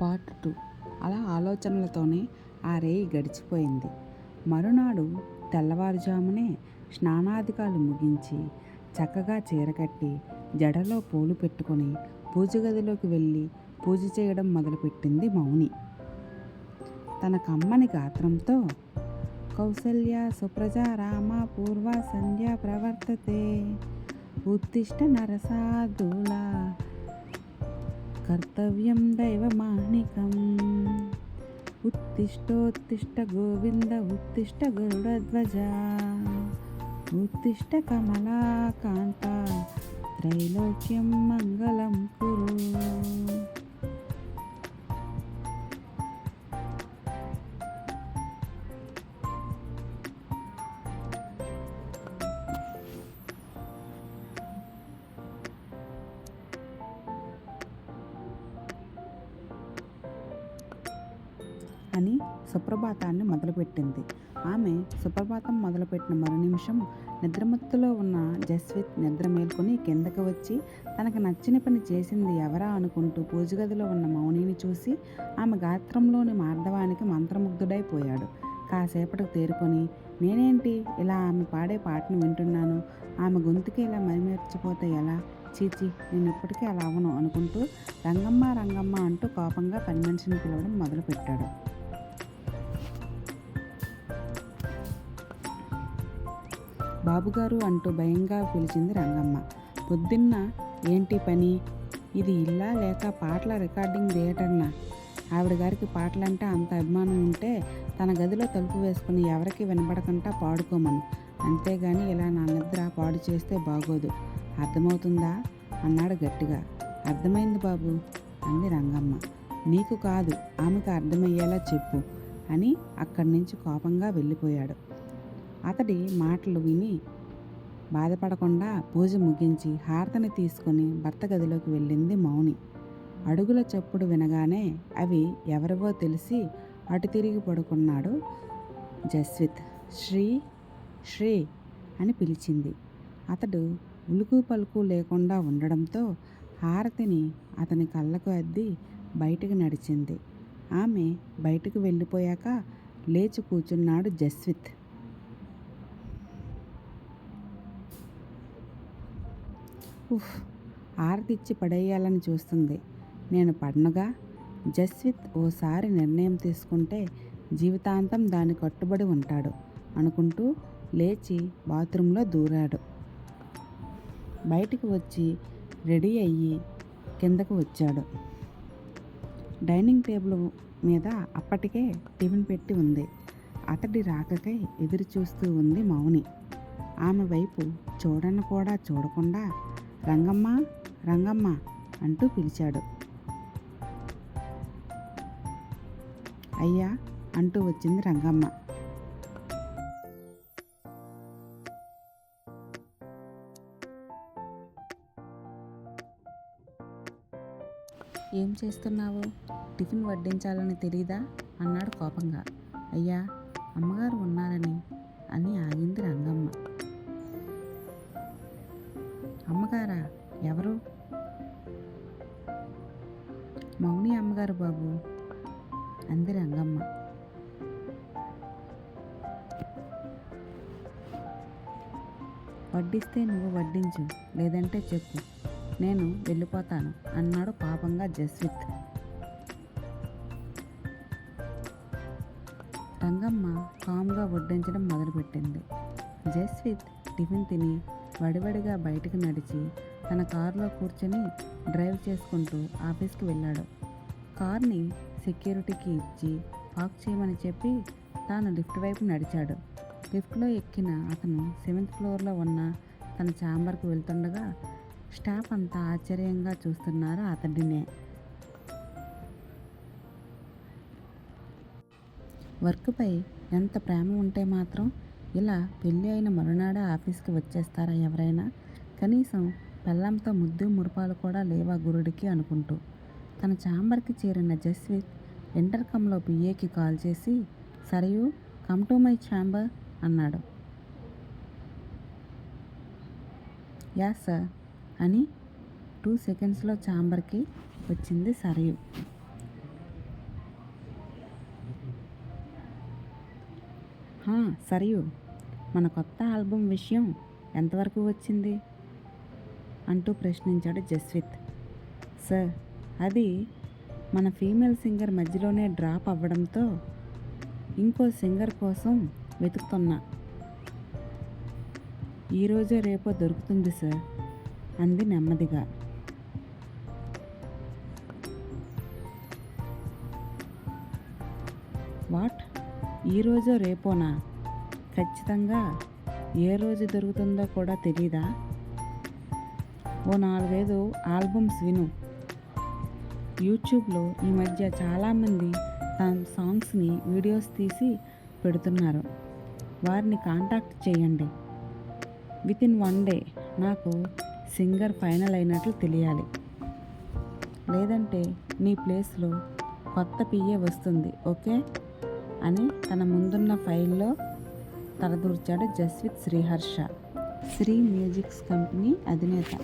Part two. అలా ఆలోచనలతోనే ఆ రేయి గడిచిపోయింది. మరునాడు తెల్లవారుజామునే స్నానాధికాలు ముగించి చక్కగా చీరకట్టి జడలో పూలు పెట్టుకొని పూజ గదిలోకి వెళ్ళి పూజ చేయడం మొదలుపెట్టింది మౌని. తన కమ్మని గాత్రంతో కౌసల్య సుప్రజ రామ పూర్వ సంధ్య ప్రవర్తతే ఉత్తిష్ట నరసాదులా కర్తవ్యం దైవమానికం ఉత్తిష్టోత్తిష్ట గోవింద ఉత్తిష్ట గరుడధ్వజ ఉత్తిష్ట కమలాకాంత త్రైలోక్యం మంగళం కురు అని సుప్రభాతాన్ని మొదలుపెట్టింది. ఆమె సుప్రభాతం మొదలుపెట్టిన మరు నిమిషం నిద్రమత్తులో ఉన్న జస్విత్ నిద్ర మేల్కొని కిందకు వచ్చి తనకు నచ్చిన పని చేసింది ఎవరా అనుకుంటూ పూజగదిలో ఉన్న మౌనిని చూసి ఆమె గాత్రంలోని మార్ధవానికి మంత్రముగ్ధుడైపోయాడు. కాసేపటికి తేరుకొని నేనేంటి ఇలా ఆమె పాడే పాటను వింటున్నాను? ఆమె గొంతుకి ఇలా మరిమేర్చిపోతే ఎలా? చీచి నేను ఇప్పటికీ అలా అవను అనుకుంటూ రంగమ్మ రంగమ్మ అంటూ కోపంగా పని మనిషిని పిలవడం మొదలుపెట్టాడు. బాబుగారు అంటూ భయంగా పిలిచింది రంగమ్మ. పొద్దున్న ఏంటి పని? ఇది ఇల్లా లేక పాటల రికార్డింగ్ థియేటర్నా? ఆవిడ గారికి పాటలంటే అంత అభిమానం ఉంటే తన గదిలో తలుపు వేసుకుని ఎవరికి వినపడకుండా పాడుకోమను. అంతేగాని ఇలా నా నిద్ర పాడు చేస్తే బాగోదు. అర్థమవుతుందా? అన్నాడు గట్టిగా. అర్థమైంది బాబు అంది రంగమ్మ. నీకు కాదు ఆమెకు అర్థమయ్యేలా చెప్పు అని అక్కడి నుంచి కోపంగా వెళ్ళిపోయాడు. అతడి మాటలు విని బాధపడకుండా పూజ ముగించి హారతని తీసుకొని భర్త గదిలోకి వెళ్ళింది మౌని. అడుగుల చప్పుడు వినగానే అవి ఎవరివో తెలిసి అటు తిరిగి పడుకున్నాడు జస్విత్. శ్రీ శ్రీ అని పిలిచింది. అతడు ఉలుకు పలుకు లేకుండా ఉండడంతో హారతిని అతని కళ్ళకు అద్ది బయటకు నడిచింది. ఆమె బయటకు వెళ్ళిపోయాక లేచి కూర్చున్నాడు జస్విత్. ఉఫ్ ఆరతిచ్చి పడేయాలని చూస్తుంది. నేను పడనుగా? జస్విత్ ఓసారి నిర్ణయం తీసుకుంటే జీవితాంతం దాని కట్టుబడి ఉంటాడు అనుకుంటూ లేచి బాత్రూంలో దూరాడు. బయటికి వచ్చి రెడీ అయ్యి కిందకు వచ్చాడు. డైనింగ్ టేబుల్ మీద అప్పటికే టిఫిన్ పెట్టి ఉంది. అతడి రాకకై ఎదురు చూస్తూ ఉంది మౌని. ఆమె వైపు చూడను కూడా చూడకుండా రంగమ్మ రంగమ్మ అంటూ పిలిచాడు. అయ్యా అంటూ వచ్చింది రంగమ్మ. ఏం చేస్తున్నావు? టిఫిన్ వడ్డించాలని తెలీదా? అన్నాడు కోపంగా. అయ్యా అమ్మగారు ఉన్నారని అని ఆగింది రంగమ్మ. అమ్మగారా? ఎవరు? మౌని అమ్మగారు బాబు. అంది రంగమ్మ. వడ్డిస్తే నువ్వు వడ్డించు లేదంటే చెప్పు. నేను వెళ్ళిపోతాను అన్నాడు పాపంగా జస్విత్. రంగమ్మ కామ్గా వడ్డించడం మొదలుపెట్టింది. జస్విత్ టిఫిన్ తిని వడివడిగా బయటకు నడిచి తన కారులో కూర్చొని డ్రైవ్ చేసుకుంటూ ఆఫీస్కి వెళ్ళాడు. కార్ని సెక్యూరిటీకి ఇచ్చి పార్క్ చేయమని చెప్పి తాను లిఫ్ట్ వైపు నడిచాడు. లిఫ్ట్లో ఎక్కిన అతను సెవెంత్ ఫ్లోర్లో ఉన్న తన ఛాంబర్కు వెళ్తుండగా స్టాఫ్ అంతా ఆశ్చర్యంగా చూస్తున్నారు అతడినే. వర్క్పై ఎంత ప్రేమ ఉంటే మాత్రం ఇలా పెళ్ళి అయిన మరునాడ ఆఫీస్కి వచ్చేస్తారా ఎవరైనా? కనీసం పెళ్ళంతో ముద్దు మురపాలు కూడా లేవా గురుడికి అనుకుంటూ. తన చాంబర్కి చేరిన జస్విత్ ఇంటర్కమ్లో పిఏకి కాల్ చేసి Sarayu come to my chamber అన్నాడు. యా సార్ అని టూ సెకండ్స్లో ఛాంబర్కి వచ్చింది సరియు. సరియు మన కొత్త ఆల్బమ్ విషయం ఎంతవరకు వచ్చింది? అంటూ ప్రశ్నించాడు జస్విత్. సార్ అది మన ఫీమేల్ సింగర్ మధ్యలోనే డ్రాప్ అవ్వడంతో ఇంకో సింగర్ కోసం వెతుకుతున్నా. ఈరోజో రేపో దొరుకుతుంది సార్ అంది నెమ్మదిగా. వాట్? ఈరోజో రేపోనా? ఖచ్చితంగా ఏ రోజు దొరుకుతుందో కూడా తెలీదా? ఓ నాలుగైదు ఆల్బమ్స్ విను. యూట్యూబ్లో ఈ మధ్య చాలామంది తన సాంగ్స్ని వీడియోస్ తీసి పెడుతున్నారు. వారిని కాంటాక్ట్ చేయండి. విత్ ఇన్ వన్ డే నాకు సింగర్ ఫైనల్ అయినట్లు తెలియాలి. లేదంటే నీ ప్లేస్లో కొత్త పిఏ వస్తుంది ఓకే? అని తన ముందున్న ఫైల్లో తలదూర్చాడు జస్విత్ శ్రీహర్ష. శ్రీ మ్యూజిక్స్ కంపెనీ అధినేత.